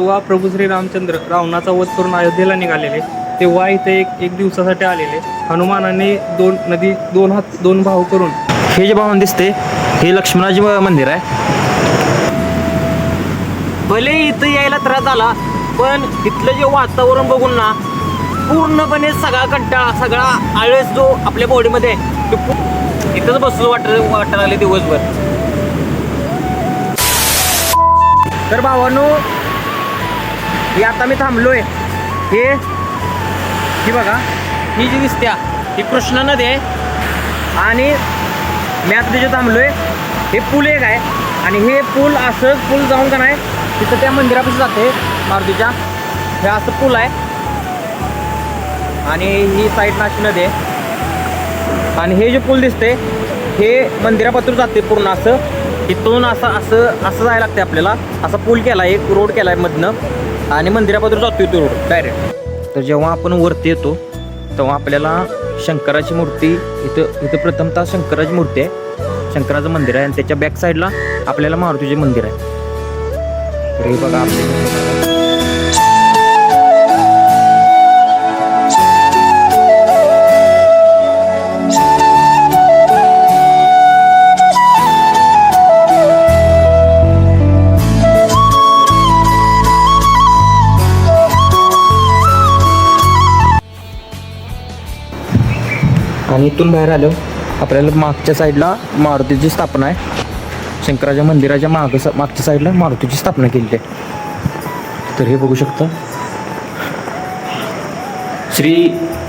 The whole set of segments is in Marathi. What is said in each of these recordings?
जेव्हा प्रभू श्री रामचंद्र रावणाचा वध करून अयोध्येला निघालेले. तेव्हा इथे एक एक दिवसासाठी आलेले. हनुमानाने दोन नदी दोन हात दोन भाऊ करून. हे जे भवन दिसते हे लक्ष्मणाजी मंदिर आहे. भले इथं यायला त्रास झाला पण इथलं जे वातावरण बघून ना पूर्णपणे सगळा कंटाळा सगळा आळस जो आपल्या बॉडीमध्ये तो इथंच बसलो वाटत वाटायला लागले दिवसभर. तर भावानो हे आता मी थांबलोय. हे ही बघा. ही जी दिसत्या ही कृष्णा नदी आहे. आणि मी आता तिथे थांबलोय. हे पूल एक आहे. आणि हे पूल असं पूल जाऊन का नाही तिथं त्या मंदिरापासून जाते मारुतीच्या. हे असं पूल आहे. आणि ही साईड नाशी नदी आहे. आणि हे जे पूल दिसते हे मंदिरापासून जाते पूर्ण असं. इथून असं असं असं जायला लागते आपल्याला. असा पूल केला एक रोड केला आहे मधनं. आणि मंदिरापासून जातो तो रोड डायरेक्ट तर जेव्हा आपण वरती येतो तेव्हा आपल्याला शंकराची मूर्ती इथं इथं प्रथमतः शंकराची मूर्ती आहे. शंकराचं मंदिर आहे आणि त्याच्या बॅक साईडला आपल्याला मारुतीचे मंदिर आहे. तर हे बघा आपल्या आणि इथून बाहेर आलो आपल्याला मागच्या साईडला मारुतीची स्थापना आहे. शंकराच्या मंदिराच्या माग मागच्या साईडला मारुतीची स्थापना केलेली आहे. तर हे बघू शकता. श्री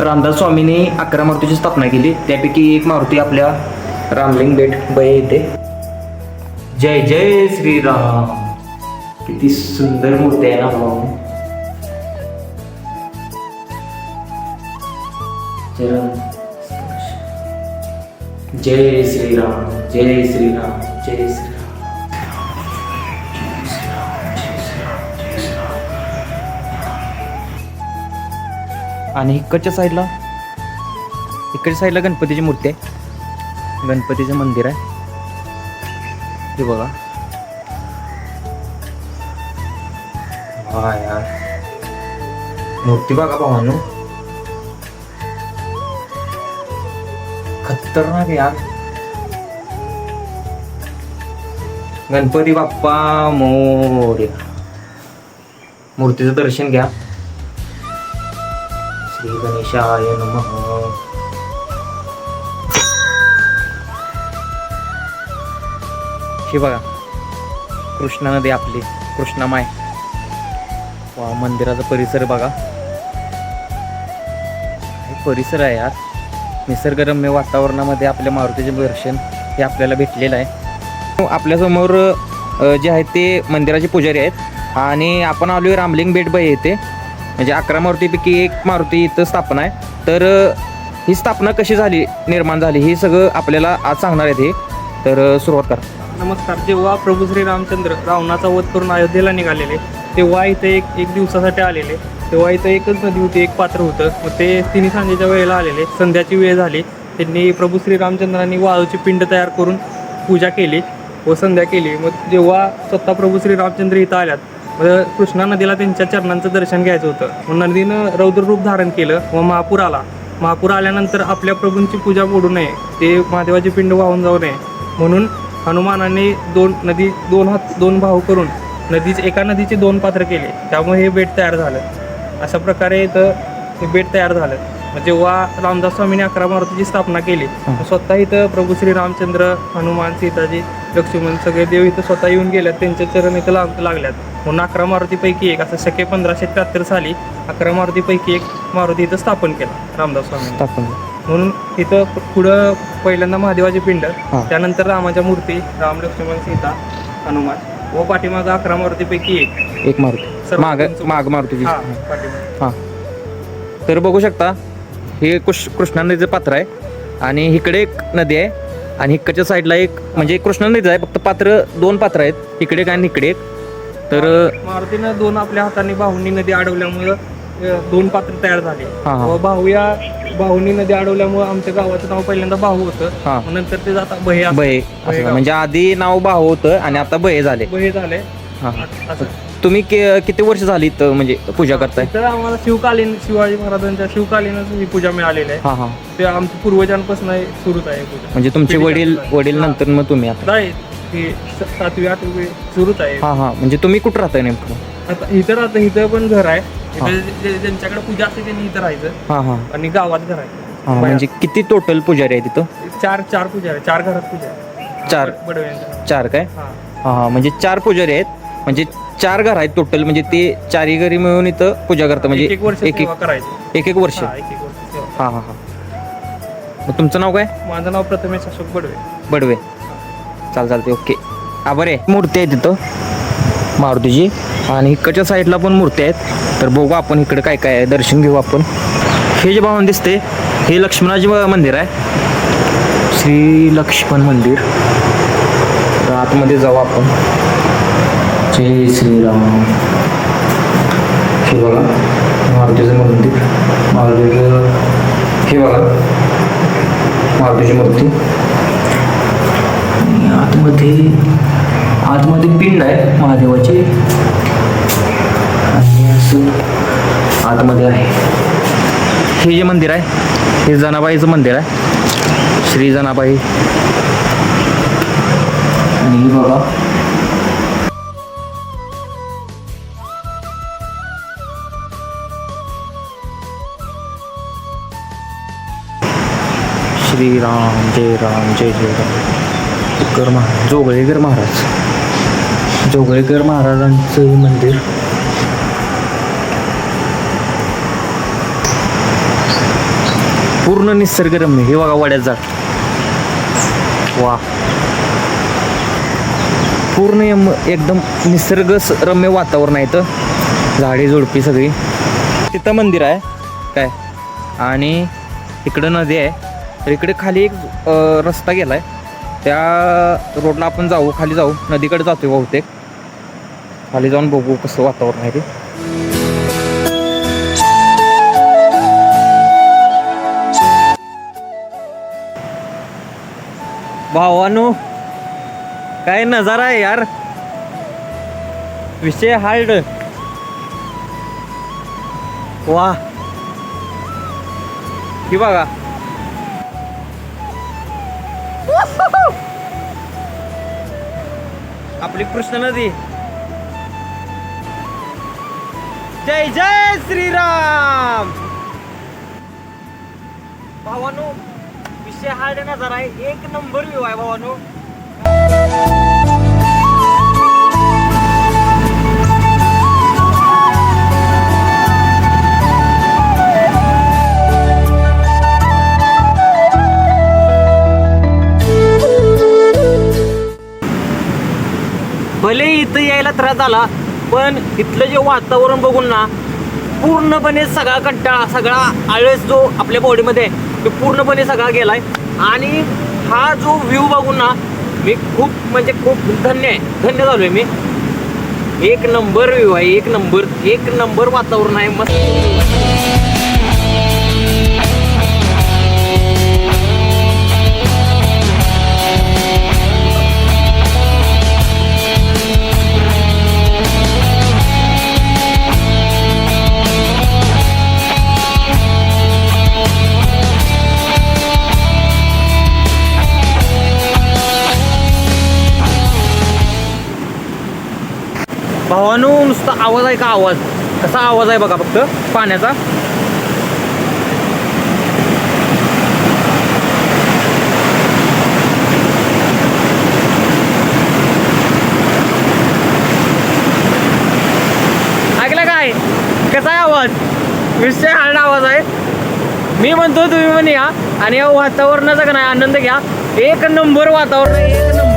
रामदास स्वामीने अकरा मारुतीची स्थापना केली. त्यापैकी एक मारुती आपल्या रामलिंग बेट बये येते. जय जय श्रीराम किती सुंदर मूर्ती आहे ना भाऊ. जय श्रीराम जय श्रीराम जय श्रीराम। आणि इकडच्या साईडला इकडच्या साईडला गणपतीची मूर्ती आहे. गणपतीचं मंदिर आहे. हे बघा. हा यार. मूर्ती बघा भावानो. खतरनाक यार. गणपती बाप्पा मोर्या मूर्तीचं दर्शन घ्या. श्री गणेशाय नमः. हे बघा कृष्णा नदी आपली कृष्णामाय वा मंदिराचा परिसर बघा. परिसर आहे यार. निसर्गरम्य वातावरणामध्ये आपल्या मारुतीचे दर्शन हे आपल्याला भेटलेलं आहे. हो, आपल्यासमोर जे आहेत ते मंदिराचे पुजारी आहेत. आणि आपण आलो आहे रामलिंग बेटबाई येथे. म्हणजे अकरा मारुतीपैकी एक मारुती इथं स्थापना आहे. तर ही स्थापना कशी झाली निर्माण झाली हे सगळं आपल्याला आज सांगणार आहेत हे. तर सुरुवात करा. नमस्कार. जेव्हा प्रभू श्री रामचंद्र रावणाचा वध करून अयोध्येला निघालेले तेव्हा इथे एक एक दिवसासाठी आलेले. तेव्हा इथं एकच नदी होती एक पात्र होतं. मग ते तिन्ही सांजेच्या वेळेला आलेले. संध्याची वेळ झाली. त्यांनी प्रभू श्रीरामचंद्रांनी वाळूची पिंड तयार करून पूजा केली व संध्या केली. मग जेव्हा स्वतः प्रभू श्रीरामचंद्र इथं आल्यात मग कृष्णा नदीला त्यांच्या चरणांचं दर्शन घ्यायचं होतं. मग नदीनं रौद्र रूप धारण केलं व महापूर आला. महापूर आल्यानंतर आपल्या प्रभूंची पूजा मोडू नये. ते महादेवाची पिंड वाहून जाऊ नये. म्हणून हनुमानाने दोन नदी दोन हात दोन भाऊ करून नदीचे एका नदीचे दोन पात्र केले. त्यामुळे हे बेट तयार झालं. अशा प्रकारे इथं हे बेट तयार झालं. जेव्हा रामदास स्वामींनी अकरा मारुतीची स्थापना केली स्वतः इथं प्रभू श्री रामचंद्र हनुमान सीताजी लक्ष्मण सगळे देव इथं स्वतः येऊन गेल्यात त्यांचे चरण इथं लाग लागल्यात. म्हणून अकरा मारुतीपैकी एक असं शके पंधराशे त्र्याहत्तर साली अकरा मारुतीपैकी एक मारुती इथं स्थापन केला रामदास स्वामींनी. स्थापना म्हणून इथं पुढं पहिल्यांदा महादेवाची पिंड. त्यानंतर रामाच्या मूर्ती राम लक्ष्मण सीता हनुमान. व पाठीमागं अकरा मारुतीपैकी एक. एक मारुती. सर्व माग माग मारुतीची हा पाठीमागं. हां. तर बघू शकता हे कृष् कृष्णा नदीचं पात्र आहे आणि इकडे एक नदी आहे आणि इकडच्या साईडला एक म्हणजे कृष्णा नदीचं आहे फक्त पात्र दोन पात्र आहेत. इकडे एक आणि इकडे एक. तर मारुतीनं दोन आपल्या हाताने बाहुनी नदी अडवल्यामुळं अ, दोन पात्र तयार झाले. हा, हा. व बाहू या बाहुनी नदी अडवल्यामुळं आमच्या गावाचं नाव पहिल्यांदा बाहू होतं. हा. मग नंतर ते जाता बहे असं- बहे असं. म्हणजे आधी नाव भाऊ होतं आणि आता बये झाले. बहे झाले. हां. असं. तुम्ही के- किती वर्ष झाली इथं म्हणजे पूजा करताय? तर आम्हाला शिवकालीन शिवाजी महाराजांच्या शिवकालीनच ही पूजा मिळालेली आहे. हां हां. ते आमच्या पूर्वजांपासून सुरूच आहे पूजा. म्हणजे तुमचे वडील वडील नंतर मग तुम्ही आता? हे स- सातवी आठवी सुरूच आहे. हां हां. म्हणजे तुम्ही कुठं राहताय नेमकं? आता इथं राहतं इथं पण घर आहे. ज्यांच्याकडे पूजा असते त्यांनी इथं राहायचं. हां हां. आणि गावात घर आहे. हां म्हणजे किती टोटल पुजारी आहे तिथं चार चार पूजा आहे चार घरात पूजा आहे चार बडव्यांच्या चार काय? हा. हां हां. म्हणजे चार पुजारी आहेत. म्हणजे चार घर आहेत टोटल म्हणजे ते चारही घरी मिळून इथं पूजा करतात. म्हणजे एक एक वर्ष एक सेवा करायची. एक एक वर्ष. हा, एक एक वर्ष सेवा. हां हां हां. मग तुमचं नाव काय? माझं नाव प्रथमेश अशोक बडवे. बडवे. चाल चालते ओके. आभार आहे. मूर्ती आहे तिथं मारुतीची आणि इकडच्या साईडला पण मूर्ती आहेत. तर बघू आपण इकडे काय काय आहे. दर्शन घेऊ आपण. हे जे भावन दिसते हे लक्ष्मणाचे मंदिर आहे. श्री लक्ष्मण मंदिर. तर आतमध्ये जाऊ आपण. जय श्रीराम. हे बघा मारुतीचं मंदिर. मारुतीचं हे बघा. मारुतीची मूर्ती. आतमध्ये आतमध्ये पिंड आहे महादेवाची. आणि असं आतमध्ये आहे. हे जे मंदिर आहे हे जनाबाईचं मंदिर आहे. श्री जनाबाई. आणि बघा. श्रीराम जय राम जय जय राम. कर महाराज जोगळेकर महाराज. जोगळेकर महाराजांचं हे मंदिर. पूर्ण निसर्गरम्य हे बघा वाड्यात जात. वा. पूर्ण यम- एकदम निसर्ग रम्य वातावरण आहे तर झाडे झुडपी सगळी. तिथं मंदिर आहे. काय? आणि इकडं नदी आहे. तर इकडे खाली एक रस्ता गेला आहे त्या रोडला आपण जाऊ खाली जाऊ. नदीकडे जातोय बहुतेक. खाली जाऊन बघू कसं वातावरण आहे ते. भावानो काय नजारा आहे यार. विषय हार्ड. वा. ही बघा. आपली कृष्ण नदी. जय जय श्रीराम! भावानो विषय हार्ड ना आहे. एक नंबर व्यू आहे भावानो. भले इथं यायला त्रास झाला पण इथलं जे वातावरण बघून ना पूर्णपणे सगळा कंटाळा सगळा आळस जो आपल्या बॉडीमध्ये आहे, तो पूर्णपणे सगळा गेलाय. आणि हा जो व्ह्यू बघून ना मी खूप म्हणजे खूप धन्य आहे. धन्य झालोय मी. एक नंबर व्ह्यू आहे एक नंबर एक नंबर वातावरण आहे. मस्त. आवाज आहे का आवाज? कसा आवाज आहे बघा फक्त पाण्याचा. ऐकलं काय? कसा आहे आवाज? विषय हार्ड आवाज आहे. मी म्हणतो तुम्ही म्हण या. आणि या वातावरणाचा का नाही आनंद घ्या. एक नंबर वातावरण एक नंबर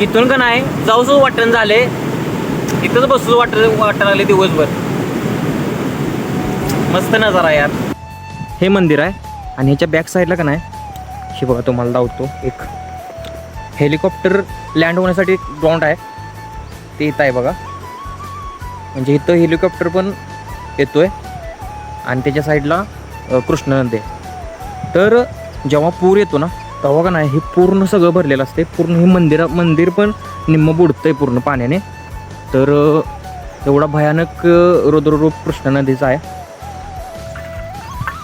इथून का नाही जाऊच वाटण झाले. इथंच बसूच वाट वाटायला लागले दिवसभर. मस्त नजारा यार. हे मंदिर आहे आणि ह्याच्या बॅक साईडला का नाही हे बघा तुम्हाला लावतो एक. हेलिकॉप्टर लँड होण्यासाठी एक ग्राउंड आहे. ते इथं आहे बघा. म्हणजे इथं हेलिकॉप्टर पण येतो आहे आणि त्याच्या साईडला अ, कृष्णा नदी आहे तर जेव्हा पूर येतो ना तेव्हा का नाही हे पूर्ण सगळं भरलेलं असते पूर्ण हे मंदिर मंदिर पण निम्म आहे पूर्ण पाण्याने. तर एवढा भयानक रुद्ररूप कृष्णा नदीचा आहे.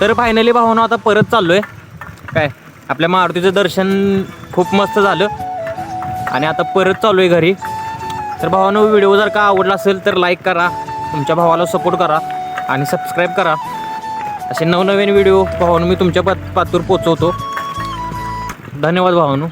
तर फायनली भावानं आता परत चाललोय. काय आपल्या मारुतीचं दर्शन खूप मस्त झालं. आणि आता परत चालू आहे घरी. तर भावानं व्हिडिओ जर का आवडला असेल तर लाईक करा. तुमच्या भावाला सपोर्ट करा. आणि सबस्क्राईब करा. असे नवनवीन व्हिडिओ भावानं मी तुमच्या पात पातूर पोचवतो धन्यवाद भावानू.